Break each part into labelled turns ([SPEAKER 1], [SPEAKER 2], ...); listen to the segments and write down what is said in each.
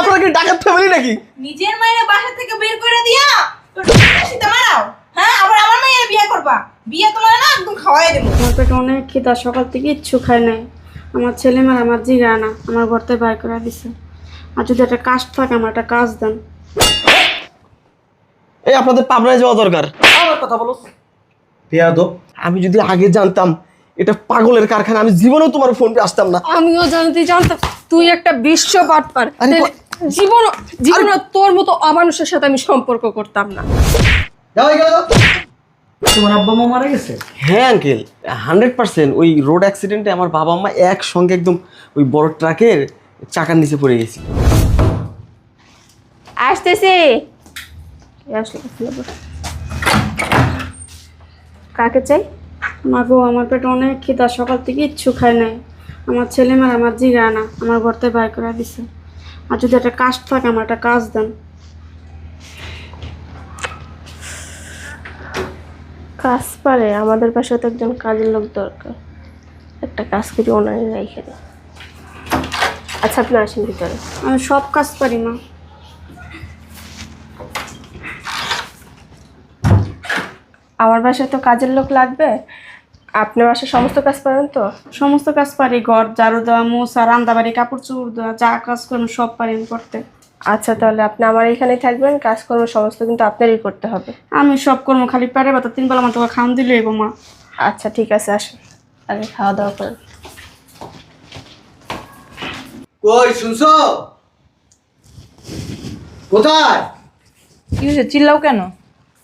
[SPEAKER 1] আপনারা কি ডাকাত ফ্যামিলি নাকি?
[SPEAKER 2] নিজের মায়ের বাসা থেকে বের করে দিয়া তোর হাসিতে মারাও। হ্যাঁ আবার আমার মায়ের বিয়ে করবা। বিয়ে তোমার না একদম খাওয়াই দেবো।
[SPEAKER 3] আমার পেটে অনেক খিদা সকাল থেকে ইচ্ছু খায় নাই। আমার ছেলে মেয়ে আমার জিগায় না আমার ঘরতে বাইর করে দিছে। আর যদি একটা কাজ থাকে আমার একটা কাজ দেন।
[SPEAKER 1] এই আপনাদের পাবনায় যাওয়া দরকার।
[SPEAKER 4] আমার কথা বলো। পেয়াদব
[SPEAKER 1] আমি যদি আগে জানতাম এটা পাগলের কারখানা আমি জীবনেও তোমার ফোন পে আসতাম না।
[SPEAKER 5] আমিও জানতে জানতাম তুই একটা বিশ্ব পাটপার জীবন জীবন তোর মতো অমানুষের সাথে আমি সম্পর্ক করতাম না।
[SPEAKER 4] যাও এই গেল তোমার আব্বা মা মারা গেছে?
[SPEAKER 1] হ্যাঁ আঙ্কেল হান্ড্রেড পার্সেন্ট ওই রোড অ্যাক্সিডেন্টে আমার বাবা মা একসঙ্গে একদম ওই বড় ট্রাকের চাকার নিচে পড়ে
[SPEAKER 3] আসতেছি। কাকে চাই? মা গো আমার পেটে অনেক খিদা সকাল থেকে ইচ্ছু খায় নাই। আমার ছেলে মেয়ে আমার জিগায় না আমার ঘরতে বাইর করে দিছে। আর যদি একটা কাজ থাকে আমার একটা কাজ দেন।
[SPEAKER 6] কাজ পারে আমাদের পাশে তো একজন কাজের লোক দরকার। একটা কাজ করি ওনারে রেখে দিই আচ্ছা আপনি আসেন ভিতরে।
[SPEAKER 3] আমি সব কাজ পারি মা।
[SPEAKER 6] আমার বাসায় তো কাজের লোক লাগবে আপনার বাসায় সমস্ত কাজ পারেন তো?
[SPEAKER 3] সমস্ত কাজ পারি ঘর ঝাড়ু দেওয়া মোছা রান্না বাড়ি কাপড় চোপড় দেওয়া যা কাজ করুন সব পারি করতে।
[SPEAKER 6] আচ্ছা তাহলে আপনি আমার এখানেই থাকবেন কাজকর্ম সমস্ত কিন্তু আপনারই করতে হবে।
[SPEAKER 3] আমি সব কর্ম খালি পেটে ব্যথা তিন বেলা আমার তোকে খাওয়ান দিলে এবো মা।
[SPEAKER 6] আচ্ছা ঠিক আছে আসুন। আগে খাওয়া দাওয়া করেন।
[SPEAKER 4] কই শুনছো? কোথায়?
[SPEAKER 2] কি হয়েছে? চিল্লাও কেন?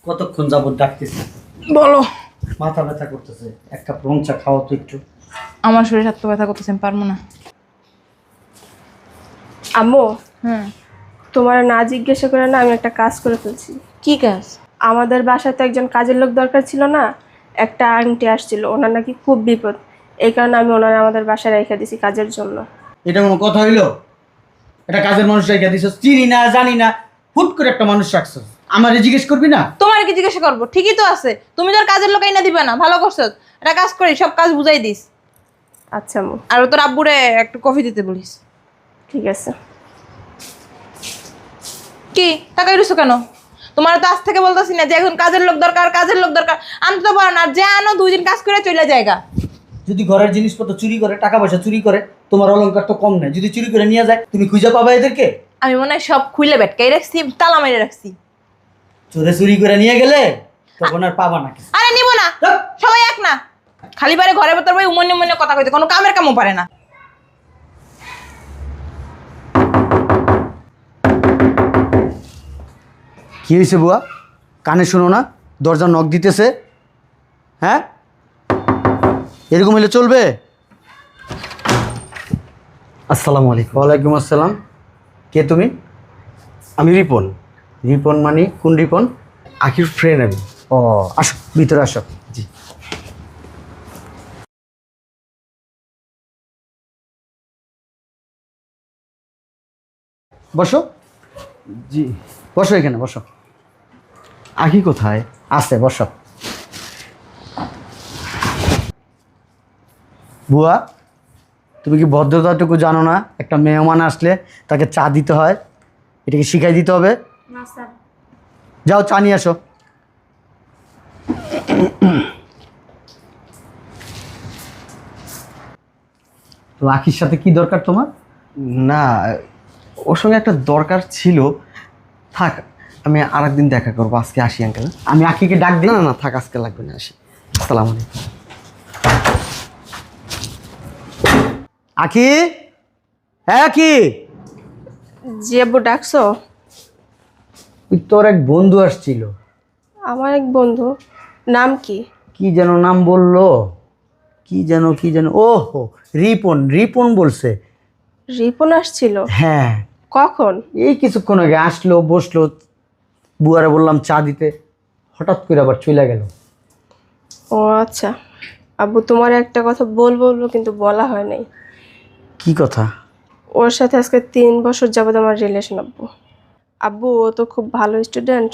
[SPEAKER 4] কতক্ষণ যাবত ডাকতেছি?
[SPEAKER 2] বলো।
[SPEAKER 4] মাথা ব্যথা করতেছে। এক কাপ রং চা খাওয়া তো একটু।
[SPEAKER 2] আমার শরীর হাত ব্যথা করতেছেন পারব না।
[SPEAKER 6] আম্মু?
[SPEAKER 2] হ্যাঁ
[SPEAKER 6] তোমার না জিজ্ঞাসা করে না আমি একটা কাজ করে ফেলছি।
[SPEAKER 2] কি কাজ?
[SPEAKER 6] আমাদের বাসায় তো একজন কাজের লোক দরকার ছিল না একটা আংটি আসছিল ওনার নাকি খুব বিপদ। এই কারণে আমি ওনার আমাদের বাসায় রেখে দিছি কাজের জন্য।
[SPEAKER 4] এটা কোনো কথা হইল? এটা কাজের মানুষ রেখে দিছ? চিনি না জানি না। হুট করে একটা মানুষ রাখছো। আমারে জিজ্ঞেস করবি না?
[SPEAKER 2] তোমার কি জিজ্ঞেস করব ঠিকই তো আছে। তুমি তো আর কাজের লোক না দিবে না ভালো করছ। এটা কাজ করি সব কাজ বুঝাই দিস।
[SPEAKER 6] আচ্ছা আম্মু।
[SPEAKER 2] আর তোর আব্বুরে একটু কফি দিতে বলিস।
[SPEAKER 6] ঠিক আছে।
[SPEAKER 2] কি? টাকা ইরুছো কেন? তোমার তো আজ থেকে বলতেছি না যে এখন কাজের লোক দরকার কাজের লোক দরকার। আনতে তো পারো না আর যে আনো দুই দিন কাজ করে চলে জায়গা
[SPEAKER 4] যদি ঘরের জিনিসপত্র চুরি করে টাকা পয়সা চুরি করে তোমার অলংকার তো কম নেই। যদি চুরি করে নিয়ে যায় তুমি খুঁজে পাবা এদেরকে?
[SPEAKER 2] আমি মনে হয় সব খুলে বেটকাই রাখছি তালা মেরে রাখছি।
[SPEAKER 4] চোরে চুরি করে নিয়ে গেলে তখন আর পাবা না কিছু।
[SPEAKER 2] আরে নিব না। সবাই এক না। খালি বারে ঘরে ভেতর ভাই উমনে উমনে কথা কইতে কোনো কামের কামও পারে না।
[SPEAKER 4] কি হয়েছে বুয়া? কানে শোনো না? দরজা নখ দিতেছে। হ্যাঁ? এরকম হলে চলবে?
[SPEAKER 1] আসসালামু আলাইকুম।
[SPEAKER 4] ওয়ালাইকুম আসসালাম। কে তুমি?
[SPEAKER 1] আমি রিপন।
[SPEAKER 4] রিপন মানি কোন রিপন?
[SPEAKER 1] আখির ফ্রেন্ড আমি।
[SPEAKER 4] ও আসো ভিতরে আসো।
[SPEAKER 1] জি।
[SPEAKER 4] বসো।
[SPEAKER 1] জি।
[SPEAKER 4] বসো এখানে বসো।
[SPEAKER 1] আখি কোথায়?
[SPEAKER 4] আছে বসো। বুয়া তুমি কি ভদ্রতাটুকু জানো না? একটা মেহমান আসলে তাকে চা দিতে হয় এটাকে শিখাই দিতে হবে।
[SPEAKER 3] না স্যার।
[SPEAKER 4] যাও চা নিয়ে আসো। তো আখির সাথে কি দরকার তোমার?
[SPEAKER 1] না ওর সঙ্গে একটা দরকার ছিল। থাক আমি আর একদিন দেখা করব আজকে আসি আঙ্কেল
[SPEAKER 4] আমি আখিকে ডাক দিই।
[SPEAKER 1] না না থাক আজকে লাগবে না আসি। আসসালামু আলাইকুম।
[SPEAKER 4] আখি? হ্যাঁ আখি?
[SPEAKER 6] জি আব্বু ডাকছো?
[SPEAKER 4] ওই তোর এক বন্ধু আসছিল।
[SPEAKER 6] আমার এক বন্ধু। নাম কি?
[SPEAKER 4] কি যেন নাম বলল? কি যেন কি যেন ও হো রিপন রিপন বলছে।
[SPEAKER 6] রিপন আসছিল?
[SPEAKER 4] হ্যাঁ।
[SPEAKER 6] কখন?
[SPEAKER 4] এই কিছুক্ষণ আগে আসলো বসল বুয়ারে বললাম চা দিতে। হঠাৎ করে আবার চলে গেল।
[SPEAKER 6] ও আচ্ছা। আব্বু তোমার একটা কথা বলব বলব কিন্তু বলা হয় নাই।
[SPEAKER 4] কি কথা?
[SPEAKER 6] ওর সাথে আজকে তিন বছর যাবত আমার রিলেশন আব্বু। আব্বু ও তো খুব ভালো স্টুডেন্ট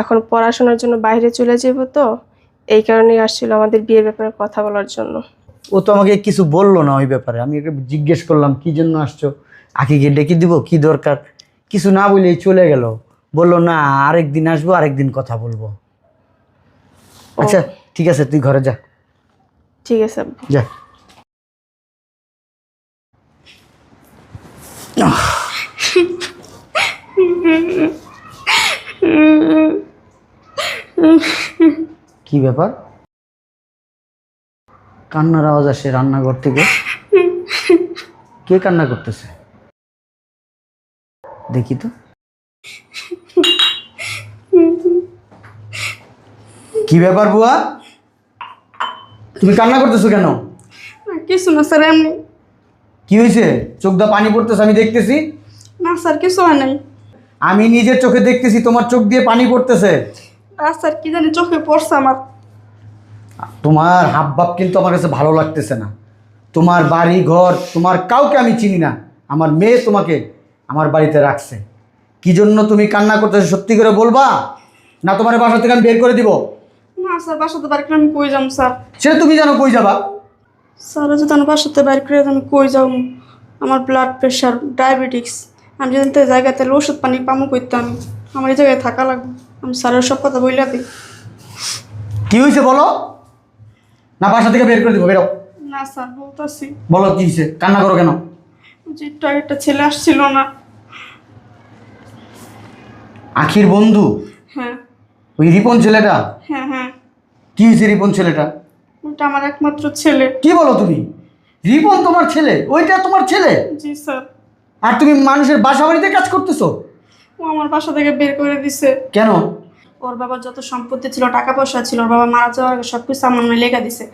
[SPEAKER 6] এখন পড়াশোনার জন্য বাইরে চলে যাব তো। এই কারণেই আসছিল আমাদের বিয়ের ব্যাপারে কথা বলার জন্য।
[SPEAKER 4] ও তো আমাকে কিছু বলল না ওই ব্যাপারে। আমি ওকে জিজ্ঞেস করলাম কি জন্য আসছো? আখিকে ডেকে দিব কি দরকার? কিছু না বলেই চলে গেল। বলল না আরেক দিন আসব আরেক দিন কথা বলব। আচ্ছা ঠিক আছে তুই ঘরে যা।
[SPEAKER 6] ঠিক আছে
[SPEAKER 4] যা। কি ব্যাপার? কান্নার আওয়াজ আসে রান্নাঘর থেকে। কে কান্না করতেছে? দেখি তো। কি ব্যাপার বুয়া? তুমি কান্না করতেছো কেন?
[SPEAKER 3] কিছু না স্যার এমনি।
[SPEAKER 4] কি হয়েছে? চোখ দা পানি পড়তেছে আমি দেখতেছি।
[SPEAKER 3] না স্যার কিছু হয় নাই।
[SPEAKER 4] আমি নিজের চোখে দেখতেছি তোমার চোখ দিয়ে পানি পড়তেছে।
[SPEAKER 3] আর স্যার কি জানি চোখে পড়ছে আমার।
[SPEAKER 4] তোমার হাব ভাব কিন্তু আমার কাছে ভালো লাগতেছে না। তোমার বাড়ি ঘর তোমার কাউকে আমি চিনি না। আমার মেয়ে তোমাকে আমার বাড়িতে রাখছে। কি জন্য তুমি কান্না করতেছো সত্যি করে বলবা? না তোমার বাসা থেকে আমি বের করে দিব?
[SPEAKER 3] না স্যার বাসাতে বাড়ি করে আমি কই যাম স্যার?
[SPEAKER 4] সেটা তুমি জানো কই যাবা?
[SPEAKER 3] স্যার যদি আমার বাসাতে বাড়ি করে আমি কই যাম? আমার ব্লাড প্রেশার ডায়াবেটিক্স আমি যদি তো জায়গাতে ওষুধ পানি পামু করতে আমি। আমার এই জায়গায় থাকা লাগবে। আমি স্যারের সব কথা বইলা দিই।
[SPEAKER 4] কি হয়েছে বলো? না বাসা থেকে বের করে দিব বেরো।
[SPEAKER 3] না স্যার বলতেছি।
[SPEAKER 4] বলো কি হয়েছে কান্না করো কেন?
[SPEAKER 3] যে একটা ছেলে আসছিল না।
[SPEAKER 4] আখির বন্ধু?
[SPEAKER 3] হ্যাঁ।
[SPEAKER 4] ওই রিপন ছেলেটা?
[SPEAKER 3] হ্যাঁ হ্যাঁ।
[SPEAKER 4] কি হয়েছে রিপন ছেলেটা?
[SPEAKER 3] ওটা আমার একমাত্র ছেলে।
[SPEAKER 4] কি বলো তুমি? রিপন তোমার ছেলে? ওইটা তোমার ছেলে?
[SPEAKER 3] জি স্যার।
[SPEAKER 4] আর তুমি মানুষের বাসা বাড়িতে কাজ করতেছো?
[SPEAKER 3] ও আমার বাসা থেকে বের করে দিছে।
[SPEAKER 4] কেন?
[SPEAKER 3] ওর বাবার যত সম্পত্তি ছিল টাকা পয়সা ছিল ওর বাবা মারা যাওয়ার আগে সব কিছু আমার নামে লেখা দিছে।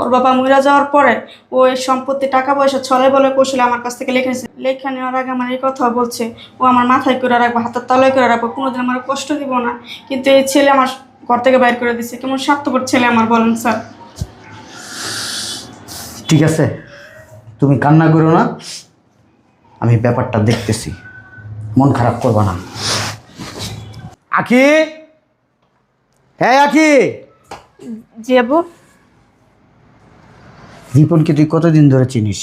[SPEAKER 3] ওর বাবা মরে যাওয়ার পরে ও এই সম্পত্তি টাকা পয়সা ছলে বলে কৌশলে আমার কাছ থেকে লেখা লেখা নেওয়ার আগে আমার এই কথা বলছে ও আমার মাথায় করে রাখব হাতের তলায় করে রাখব কোনোদিন আমার কষ্ট দিব না। কিন্তু এই ছেলে আমার ঘর থেকে বাইর করে দিছে। কেমন স্বার্থপর ছেলে আমার বলেন স্যার?
[SPEAKER 4] ঠিক আছে তুমি কান্না করো না। আমি ব্যাপারটা দেখতেছি। মন খারাপ করবা না। আখি হ্যাঁ আখি
[SPEAKER 6] জি আব্বু।
[SPEAKER 4] রিপনকে তুই কতদিন ধরে চিনিস?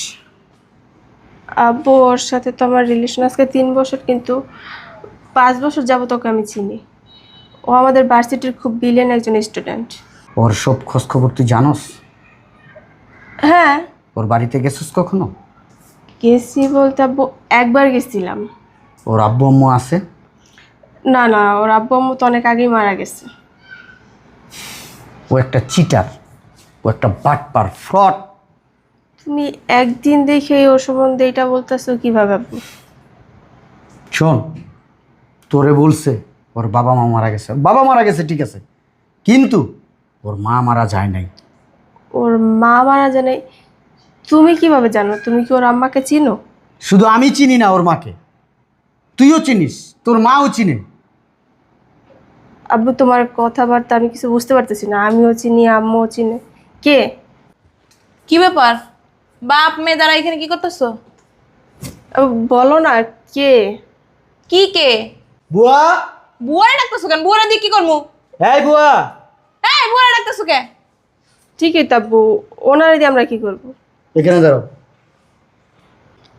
[SPEAKER 6] আব্বু ওর সাথে তো আমার রিলেশন আজকে তিন বছর কিন্তু পাঁচ বছর যাবত ওকে আমি চিনি। ও আমাদের ভার্সিটির খুব বিলিয়ন একজন স্টুডেন্ট
[SPEAKER 4] ওর সব খোঁজ খবর তুই জানোস?
[SPEAKER 6] হ্যাঁ।
[SPEAKER 4] ওর বাড়িতে গেছিস কখনো?
[SPEAKER 6] গেছি বলতে আব্বু একবার গেছিলাম।
[SPEAKER 4] ওর আব্বু আম্মু আছে?
[SPEAKER 6] না না ওর আব্বু আম্মু তো অনেক আগেই মারা গেছে।
[SPEAKER 4] ও একটা চিটার ও একটা বাটপার ফ্রড
[SPEAKER 6] তুমি একদিন দেখে ওর সম্বন্ধে এটা বলতেছো কীভাবে আব্বু?
[SPEAKER 4] শোন তোরে বলছে ওর বাবা মা মারা গেছে। বাবা মারা গেছে ঠিক আছে। কিন্তু ওর মা মারা যায় নাই।
[SPEAKER 6] ওর মা মারা জানে তুমি কীভাবে জানো? তুমি কি ওর আম্মাকে চিনো?
[SPEAKER 4] শুধু আমি চিনি না ওর মাকে। তুইও চিনিস তোর মাও চিনে।
[SPEAKER 6] আব্বু তোমার কথাবার্তা আমি কিছু বুঝতে পারতেছি না। আমিও চিনি আম্মুও চিনে। কে?
[SPEAKER 2] কি ব্যাপার? বাপ মেয়ে দ্বারা এখানে কি করতেছো?
[SPEAKER 6] বলো না কে?
[SPEAKER 2] কি কে?
[SPEAKER 4] বুয়া?
[SPEAKER 2] বুয়ারে ডাকতেছো কেন? বুয়ারে দিয়ে কি করব?
[SPEAKER 4] এই বুয়া!
[SPEAKER 2] এই বুয়ারে ডাকতেছো কে?
[SPEAKER 6] ঠিকই তো আব্বু ওনারে দিয়ে আমরা কি করব?
[SPEAKER 4] এখানে দাঁড়াও।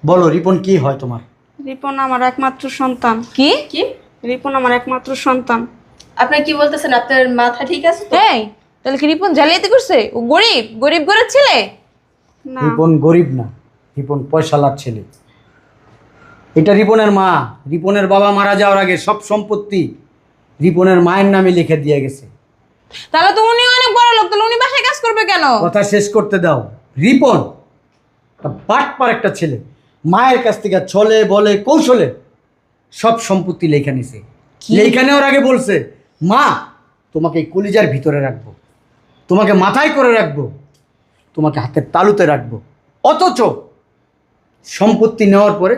[SPEAKER 4] বলো রিপন কি হয় তোমার?
[SPEAKER 3] রিপন আমার একমাত্র সন্তান।
[SPEAKER 2] কি?
[SPEAKER 6] কি?
[SPEAKER 3] রিপন আমার একমাত্র সন্তান।
[SPEAKER 6] আপনি কি বলতেছেন? আপনার মাথা ঠিক আছে তো?
[SPEAKER 2] এই তাহলে কি রিপন জালিয়াতি করছে? ও গরিব গরিব ঘরের ছেলে?
[SPEAKER 3] না।
[SPEAKER 4] রিপন গরিব না রিপন পয়সালার ছেলে। এটা রিপনের মা রিপনের বাবা মারা যাওয়ার আগে সব সম্পত্তি রিপনের মায়ের নামে লিখে দিয়ে গেছে।
[SPEAKER 2] তাহলে তো উনি অনেক বড় লোক তাহলে উনি বাসায় কাজ করবে কেন?
[SPEAKER 4] কথা শেষ করতে দাও। রিপন বাটপার একটা ছেলে মায়ের কাছ থেকে ছলে বলে কৌশলে সব সম্পত্তি লেখা নিছে। লেখা নেওয়ার আগে বলছে মা তোমাকে এই কলিজার ভিতরে রাখব তোমাকে মাথায় করে রাখব তোমাকে হাতের তালুতে রাখব। অথচ সম্পত্তি নেওয়ার পরে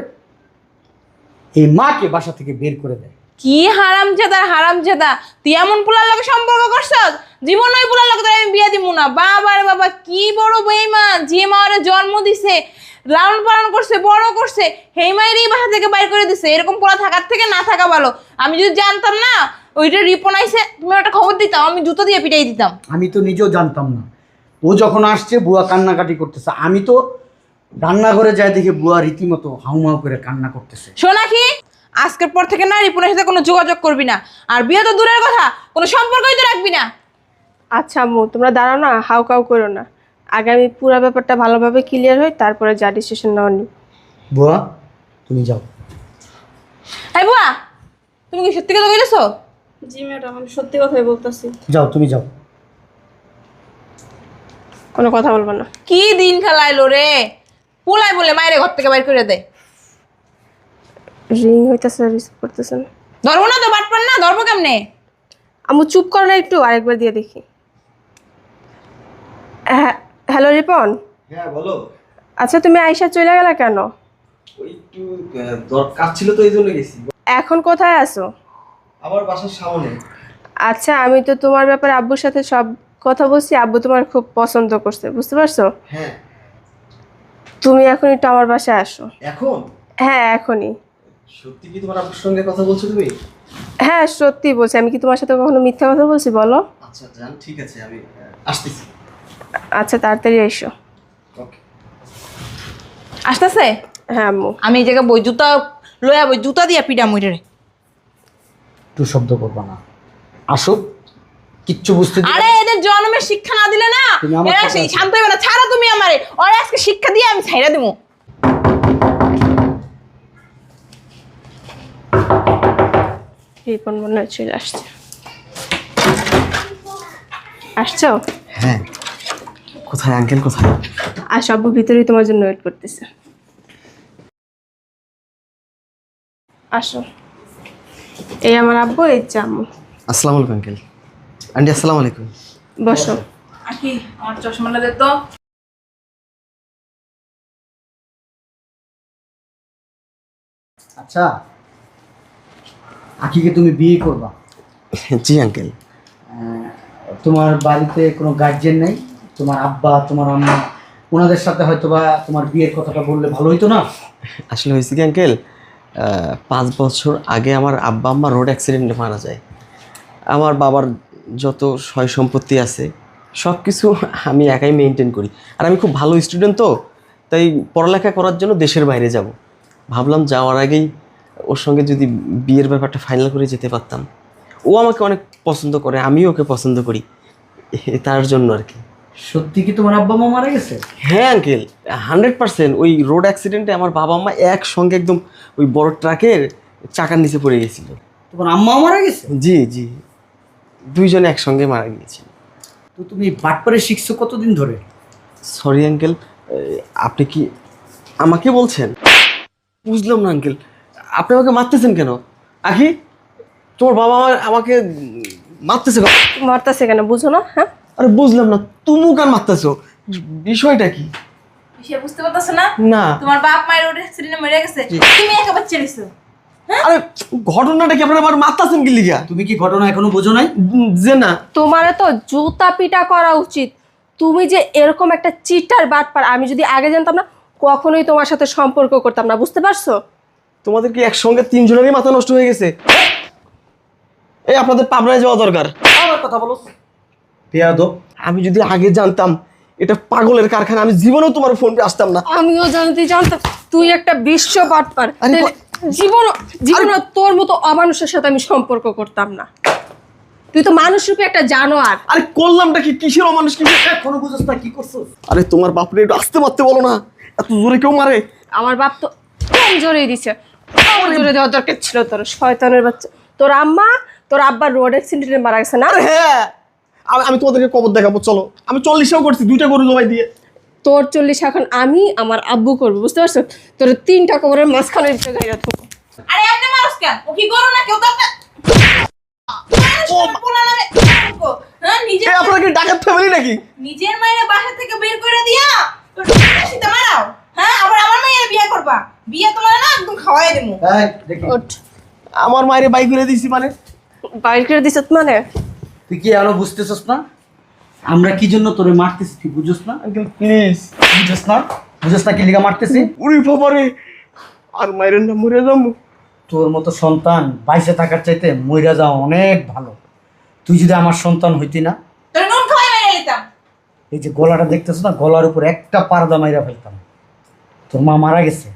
[SPEAKER 4] এই মাকে বাসা থেকে বের করে দেয়।
[SPEAKER 2] কি হারাম জেদা হারাম জেদা তুই এমন পোলার লগে সম্পর্ক করছস? জীবন ওই পোলার লগে তোর আমি বিয়া দিব। বাবা রে বাবা কি বড় বেইমান! যে মারে জন্ম দিছে লালন পালন করছে বড় করছে সেই মায়েরই বাসা থেকে বাইর করে দিছে। এরকম পোলা থাকার থেকে না থাকা ভালো। আমি যদি জানতাম না ওইটা রিপন আইছে তুমি একটা খবর দিতাম আমি জুতো দিয়ে পিটাই দিতাম।
[SPEAKER 4] আমি তো নিজেও জানতাম না। ও যখন আসছে বুয়া কান্নাকাটি করতেছে। আমি তো রান্নাঘরে যাই দেখি বুয়া রীতিমতো হাউমাউ করে কান্না করতেছে।
[SPEAKER 2] সোনাকি আজকের পর থেকে না রিপনের সাথে কোনো যোগাযোগ করবি না। আর বিয়ে তো দূরের কথা কোনো সম্পর্কই তো রাখবি না।
[SPEAKER 6] আচ্ছা আম্মু তোমরা দাঁড়াও না হাউ কাউ করো না। আগে আমি পুরো ব্যাপারটা ভালোভাবে ক্লিয়ার হই তারপরে যা ডিসিশন নেওয়া নি
[SPEAKER 4] বুয়া তুমি যাও।
[SPEAKER 2] এই বুয়া তুমি কি সত্যি কথা কইতেছো?
[SPEAKER 3] জি ম্যাডাম আমি সত্যি কথাই বলতেছি।
[SPEAKER 4] যাও তুমি যাও।
[SPEAKER 6] কোনো কথা বলব না।
[SPEAKER 2] কি দিন খেলাইলো রে? পোলাই বলে মায়ের ঘর থেকে বাইর করে দেয়
[SPEAKER 6] রিং হইতেছে রিসিভ করতেছে না।
[SPEAKER 2] ধরবো না তো বাটপার না ধরবো কেমনে?
[SPEAKER 6] আম্মু চুপ করো না একটু আরেকবার দিয়ে দেখি। হ্যাঁ হ্যালো রিপন?
[SPEAKER 1] হ্যাঁ বলো।
[SPEAKER 6] আচ্ছা তুমি আয়সা চলে গেলে কেন?
[SPEAKER 1] ওই একটু দরকার ছিল তো এই জন্য গেছি।
[SPEAKER 6] এখন কোথায় আছো?
[SPEAKER 1] আমার বাসার সামনে।
[SPEAKER 6] আচ্ছা আমি তো তোমার ব্যাপারে আব্বুর সাথে সব কথা বলছি। আব্বু তোমার খুব পছন্দ করছে বুঝতে পারছ?
[SPEAKER 1] হ্যাঁ।
[SPEAKER 6] তুমি এখন একটু আমার বাসায় আসো।
[SPEAKER 1] এখন?
[SPEAKER 6] হ্যাঁ এখনই।
[SPEAKER 1] সত্যি কি তোমার আপনার সঙ্গে কথা বলছো তুমি?
[SPEAKER 6] হ্যাঁ সত্যি বলছি। আমি কি তোমার সাথে কখনো মিথ্যা কথা বলছি বলো?
[SPEAKER 1] আচ্ছা জান ঠিক আছে আমি আসতেছি।
[SPEAKER 6] আচ্ছা তাড়াতাড়ি এসো।
[SPEAKER 2] আসতেছে?
[SPEAKER 6] হ্যাঁ আম্মু।
[SPEAKER 2] আমি এই জায়গায় বই জুতা লয়া বই জুতা দিয়া পিটা মইরে
[SPEAKER 4] একটু শব্দ করবা না। আসুক কিচ্ছু বুঝতে
[SPEAKER 2] আরে এদের জন্মের শিক্ষা না দিলে না? এরা সেই। শান্ত হবে না। ছাড়ো তুমি আমারে। ওরা আজকে শিক্ষা দিয়ে আমি ছাইরা দেবো
[SPEAKER 6] রিপন মনে চলে আসছে। আসছো?
[SPEAKER 1] হ্যাঁ। কোথায় আঙ্কেল কোথায়?
[SPEAKER 6] আর সব ভিতরেই তোমার জন্য ওয়েট করতেছে। আসো। এই আমার আব্বু এই আম্মু।
[SPEAKER 1] আসসালামু আলাইকুম আঙ্কেল আন্টি আসসালামু আলাইকুম।
[SPEAKER 6] বসো।
[SPEAKER 2] আকি আমার চশমাটা দে তো।
[SPEAKER 4] আচ্ছা আখিকে তুমি বিয়ে করবা?
[SPEAKER 1] জি আঙ্কেল
[SPEAKER 4] তোমার বাড়িতে কোনো গার্জেন নেই? তোমার আব্বা, তোমার আম্মা, ওনাদের সাথে হয়তো বা তোমার বিয়ের কথাটা বললে ভালো হইতো না?
[SPEAKER 1] আসলে হয়েছে কি আঙ্কেল পাঁচ বছর আগে আমার আব্বা আম্মা রোড অ্যাক্সিডেন্টে মারা যায়। আমার বাবার যত সয় সম্পত্তি আছে সব কিছু আমি একাই মেনটেন করি। আর আমি খুব ভালো স্টুডেন্ট তো, তাই পড়ালেখা করার জন্য দেশের বাইরে যাব। ভাবলাম যাওয়ার আগেই ওর সঙ্গে যদি বিয়ের ব্যাপারটা ফাইনাল করে যেতে পারতাম। ও আমাকে অনেক পছন্দ করে, আমিও ওকে পছন্দ করি। তার জন্য আর কি।
[SPEAKER 4] সত্যি কি তোমার আব্বা মা মারা গেছে?
[SPEAKER 1] হ্যাঁ আঙ্কেল হান্ড্রেড পার্সেন্ট ওই রোড অ্যাক্সিডেন্টে আমার বাবা মা একসঙ্গে একদম ওই বড় ট্রাকের চাকার নিচে পড়ে গেছিল।
[SPEAKER 4] তোমার আম্মাও মারা গেছে?
[SPEAKER 1] জি জি। দুইজনে একসঙ্গে মারা গিয়েছিল।
[SPEAKER 4] তো তুমি বাটপারে শিখছো কতদিন ধরে?
[SPEAKER 1] সরি আঙ্কেল আপনি কি আমাকে বলছেন? বুঝলাম না আঙ্কেল আপনি আমাকে মারতেছেন কেন? আখি তোমার বাবা আমাকে মারতেছে?
[SPEAKER 6] মরতাছে কেন? বুঝো না হ্যাঁ?
[SPEAKER 1] আরে বুঝলাম না তুমি কেন মারতেছো? বিষয়টা কি?
[SPEAKER 2] সে বুঝতে পারতেছে না?
[SPEAKER 1] না।
[SPEAKER 2] তোমার বাপ মায়ের রোড অ্যাক্সিডেন্টে মরে গেছে। তুমি একা বাচ্চা রেছো
[SPEAKER 1] আরে ঘটনাটা কি আপনারা আমার মারতেছেন কি লিগা?
[SPEAKER 4] তুমি কি ঘটনা এখনও বোঝো নাই?
[SPEAKER 1] যে না।
[SPEAKER 6] তোমারে তো জুতা পিটা করা উচিত। তুমি যে এরকম একটা চিটার বাটপার আমি যদি আগে জানতাম না কখনোই তোমার সাথে সম্পর্ক করতাম না। বুঝতে পারছ?
[SPEAKER 1] তোমাদের কি একসঙ্গে তিনজনেরই মাথা নষ্ট হয়ে গেছে? এই আপনাদের পাবনায় যাওয়া দরকার।
[SPEAKER 4] আবার কথা বলো।
[SPEAKER 1] আমি যদি আগে জানতাম এটা পাগলের কারখানা আমি জীবনেও তোমার ফোন পে আসতাম না।
[SPEAKER 6] আমিও জানতে জানতাম তুই একটা বিশ্ব বাটপার।
[SPEAKER 1] আরে
[SPEAKER 6] জীবন জীবন তোর মতো অমানুষের সাথে আমি সম্পর্ক করতাম না। তুই তো মানুষ রূপে একটা জানোয়ার।
[SPEAKER 1] আরে করলামটা কি? কিসের অমানুষ? কি
[SPEAKER 4] এখনও না কি করছ
[SPEAKER 1] আরে তোমার বাপরে একটু আসতে মারতে বলো না। এত জোরে কেউ মারে?
[SPEAKER 6] আমার বাপ তো কম জোরেই দিছে। কম জোরে দেওয়ার দরকার ছিল তোর শয়তানের বাচ্চা। তোর আম্মা তোর আব্বার রোড অ্যাক্সিডেন্টে মারা গেছে না?
[SPEAKER 1] হ্যাঁ। আমি আমি তোমাদেরকে কবর দেখাবো চলো। আমি চল্লিশটাও করছি দুইটা গরু জবাই দিয়ে।
[SPEAKER 6] তোর চল্লিশ এখন আমি আমার আব্বু করব বুঝতে পারছ? তোর তিনটা কবরের মাঝখানে গাইরা থাকব
[SPEAKER 2] আরে এমনি মানুষ কেন? ও কি করো না কেউ তো একটা পোলা নামে হ্যাঁ নিজের
[SPEAKER 1] এই আপনারা কি ডাকাত ফ্যামিলি নাকি?
[SPEAKER 2] নিজের মায়ের বাসা থেকে বের করে দিয়া তোর মারাও। হ্যাঁ আবার আমার মায়ের বিয়ে করবা। বিয়ে তোমার না একদম খাওয়াই দেবো।
[SPEAKER 4] এই দেখি।
[SPEAKER 6] ওঠ।
[SPEAKER 1] আমার মায়ের বাইক করে দিয়েছি মানে।
[SPEAKER 6] বাইক করে দিছত মানে?
[SPEAKER 4] তুই কি আরও বুঝতেছস না? আমরা কি জন্য তোরে মারতেছি তুই বুঝোস না?
[SPEAKER 1] আঙ্কেল প্লিজ
[SPEAKER 4] বুঝোস না? বুঝোস না কি লিগা মারতেছি?
[SPEAKER 1] উড়ি বাবারে আর মাইরেন নাম মরে যাব।
[SPEAKER 4] তোর মতো সন্তান বাইসে থাকার চাইতে মইরা যাওয়া অনেক ভালো। তুই যদি আমার সন্তান হইতি না?
[SPEAKER 2] তোর নুন খাওয়াই মেরে নিতাম
[SPEAKER 4] এই যে গলাটা দেখতেছো না গলার উপর একটা পারদা মাইরা ফেলতাম। তোর মা মারা গেছে।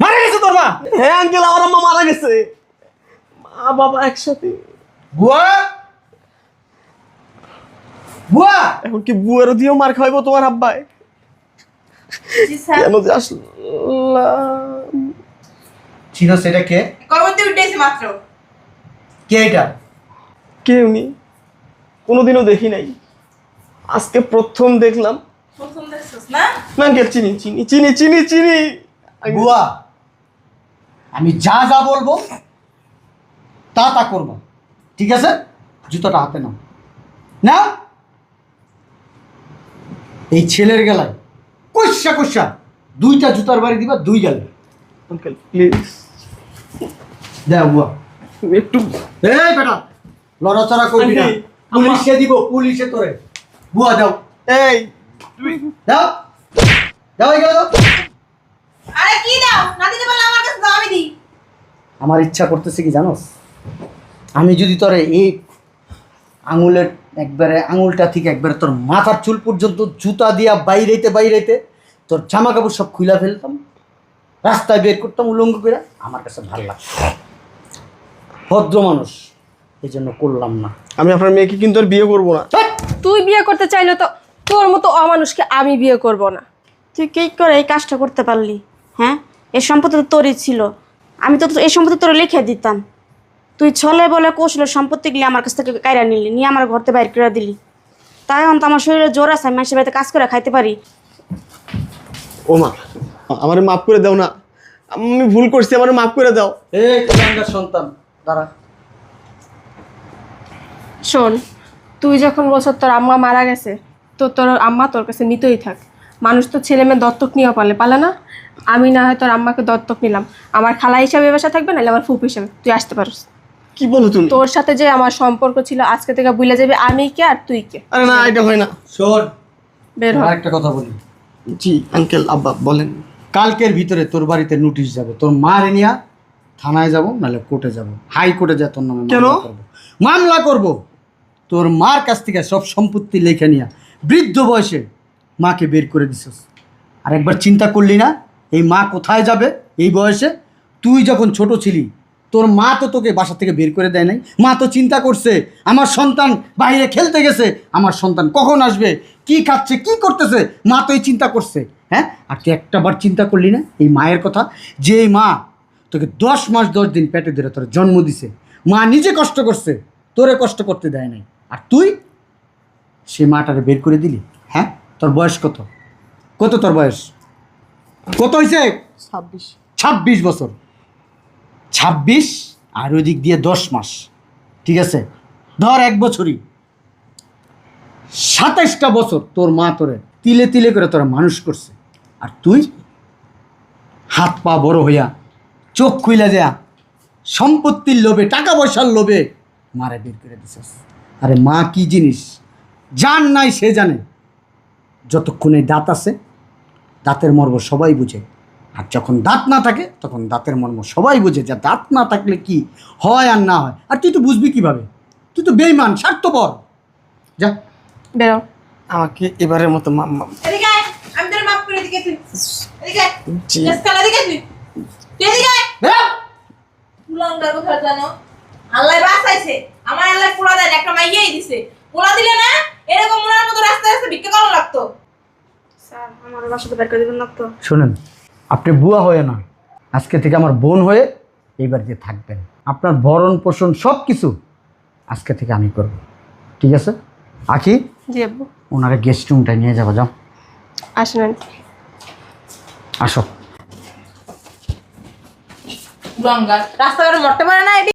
[SPEAKER 4] মারা গেছে তোর মা!
[SPEAKER 1] হ্যাঁ আঙ্কেল আমার মা মারা গেছে। মা বাবা একসাথে।
[SPEAKER 4] বুয়া! বুয়া
[SPEAKER 1] এখন কি বুয়েরও দিয়েও মার খাইবো তোমার আব্বাই কেন যে আসলাম?
[SPEAKER 4] চিনো সেটা কে?
[SPEAKER 2] কবতে উঠেছে মাত্র।
[SPEAKER 4] কে এটা?
[SPEAKER 1] কে উনি? কোনোদিনও দেখি নাই। আজকে প্রথম দেখলাম।
[SPEAKER 2] প্রথম দেখছিস না?
[SPEAKER 1] না আঙ্কেল চিনি চিনি চিনি চিনি চিনি।
[SPEAKER 4] বুয়া আমি যা যা বলব তা তা করব। ঠিক আছে? জুতোটা হাতে নাও। না এই ছেলের গেলায় কষা কষা দুইটা জুতার বাড়ি দিবা দুই গেলে।
[SPEAKER 1] আঙ্কেল প্লিজ
[SPEAKER 4] দেখ বুয়া।
[SPEAKER 1] একটু
[SPEAKER 4] এই বেটা লড়াচড়া করবি না। পুলিশে দিব পুলিশে তোরে। বুয়া দাও।
[SPEAKER 1] এই
[SPEAKER 4] দাও। দাও এই গেলে দাও।
[SPEAKER 2] আরে কি দাও? না দিতে পারলে আমার কাছে দাও আমি দিই।
[SPEAKER 4] আমার ইচ্ছা করতেছে কি জানোস? আমি যদি তোরে এই আঙুলের একবারে আঙুলটা থেকে একবারে তোর মাথার চুল পর্যন্ত জুতা দিয়া বাইরেতে বাইরেতে তোর জামা কাপড় সব খুইলা ফেলতাম। রাস্তায় বের করতাম উলঙ্গ করে আমার কাছে ভালো লাগতো ভদ্র মানুষ এই জন্য করলাম না।
[SPEAKER 1] আমি আপনার মেয়েকে কিন্তু আর বিয়ে করব না!
[SPEAKER 5] তুই বিয়ে করতে চাইলে তো তোর মতো অমানুষকে আমি বিয়ে করব না।
[SPEAKER 3] তুই কি করে এই কাজটা করতে পারলি? হ্যাঁ? এই সম্পত্তি তো তোরই ছিল। আমি তো এই সম্পত্তি তোর লিখে দিতাম। তুই ছলে বলে কৌশলে সম্পত্তিগুলি আমার কাছ থেকে কাইরা নিলি নিয়ে আমার ঘরতে বাইর করে দিলি। তাই এখন তো আমার শরীরে জোর আছে আমি মানুষের বাড়িতে কাজ করে খাইতে পারি।
[SPEAKER 1] ও মা আমার মাফ করে দাও না। আমি ভুল করছি আমার মাফ করে দাও।
[SPEAKER 4] এই কুলাঙ্গার সন্তান দাঁড়া।
[SPEAKER 5] শোন তুই যখন বলছ তোর আম্মা মারা গেছে তো তোর আম্মা তোর কাছে নিতেই থাক। মানুষ তো ছেলে মেয়ে দত্তক নিয়েও পালে পালে না? আমি না হয় তোর আম্মাকে দত্তক নিলাম। আমার খালা হিসাবে এ বাসা থাকবে নাহলে আমার ফুপ হিসাবে। তুই আসতে পারিস।
[SPEAKER 1] কি বলো তুমি?
[SPEAKER 5] তোর সাথে যে আমার সম্পর্ক ছিল আজকে থেকে বুঝলে যাবে আমি কে আর তুই কে?
[SPEAKER 1] আরে না এটা হয় না।
[SPEAKER 4] শোন
[SPEAKER 5] বের হ।
[SPEAKER 4] একটা কথা বলি।
[SPEAKER 1] জি আঙ্কেল আব্বা বলেন।
[SPEAKER 4] কালকের ভিতরে তোর বাড়িতে নোটিশ যাবে। তোর মার নিয়া থানায় যাব নাহলে কোর্টে যাব। হাই কোর্টে যা তোর নামে
[SPEAKER 1] কেন?
[SPEAKER 4] মামলা করব। মামলা করব। তোর মার কাছ থেকে সব সম্পত্তি লেখে নিয়া। বৃদ্ধ বয়সে মাকে বের করে দিছস। আর একবার চিন্তা করলি না এই মা কোথায় যাবে এই বয়সে? তুই যখন ছোট ছিলি তোর মা তো তোকে বাসা থেকে বের করে দেয় নাই। মা তো চিন্তা করছে আমার সন্তান বাইরে খেলতে গেছে আমার সন্তান কখন আসবে কি খাচ্ছে কি করতেছে? মা তো এই চিন্তা করছে হ্যাঁ? আর তুই একটা বার চিন্তা করলি না? এই মায়ের কথা? যে এই মা তোকে দশ মাস দশ দিন পেটে ধরে তোর জন্ম দিছে মা নিজে কষ্ট করছে তোরে কষ্ট করতে দেয় নাই। আর তুই? সে মাটারে বের করে দিলি হ্যাঁ? তোর বয়স কত? কত তোর বয়স? কত হয়েছে
[SPEAKER 1] ছাব্বিশ।
[SPEAKER 4] ছাব্বিশ বছর। ছাব্বিশ আর ওই দিক দিয়ে দশ মাস। ঠিক আছে? ধর এক বছরই। সাতাইশটা বছর তোর মা তোরে তিলে তিলে করে তোরা মানুষ করছে। আর তুই হাত পা বড় হইয়া চোখ খুইলা দেয়া সম্পত্তির লোভে টাকা পয়সার লোভে মারে বের করে দিছিস। আরে মা কি জিনিস? জান নাই, সে জানে। যতক্ষণে দাঁত আছে, দাঁতের মর্ম সবাই বুঝে। আর যখন দাঁত না থাকে তখন দাঁতের মর্ম সবাই বোঝে যে দাঁত না থাকলে কি হয় আর না হয়। আর তুই তো বুঝবি কীভাবে? তুই তো বেইমান স্বার্থপর। যা।
[SPEAKER 5] বেরো।
[SPEAKER 1] আমাকে এবারের মতো
[SPEAKER 2] আল্লাহ বাঁচাইছে আমার আল্লাহ পোলা দেয় না, একটা মাইয়াই দিছে। পোলা দিলে না এরকম মতো রাস্তায় রাস্তায় ভিক্ষা করা লাগতো।
[SPEAKER 3] স্যার আমার বাসাতে বের করে দিবেন না তো?
[SPEAKER 4] শোনেন আপনি বুয়া হয়ে না আজকে থেকে আমার বোন হয়ে এইবার যে থাকবেন। আপনার ভরণ পোষণ সব কিছু আজকে থেকে আমি করব। ঠিক আছে? আখি?
[SPEAKER 5] জি আব্বু।
[SPEAKER 4] ওনারা গেস্ট রুমটায় নিয়ে যাব যাও।
[SPEAKER 5] আসেন আন্টি।
[SPEAKER 4] আসো।
[SPEAKER 2] গঙ্গা। রাস্তাঘাটে মরতে পারে না এটি?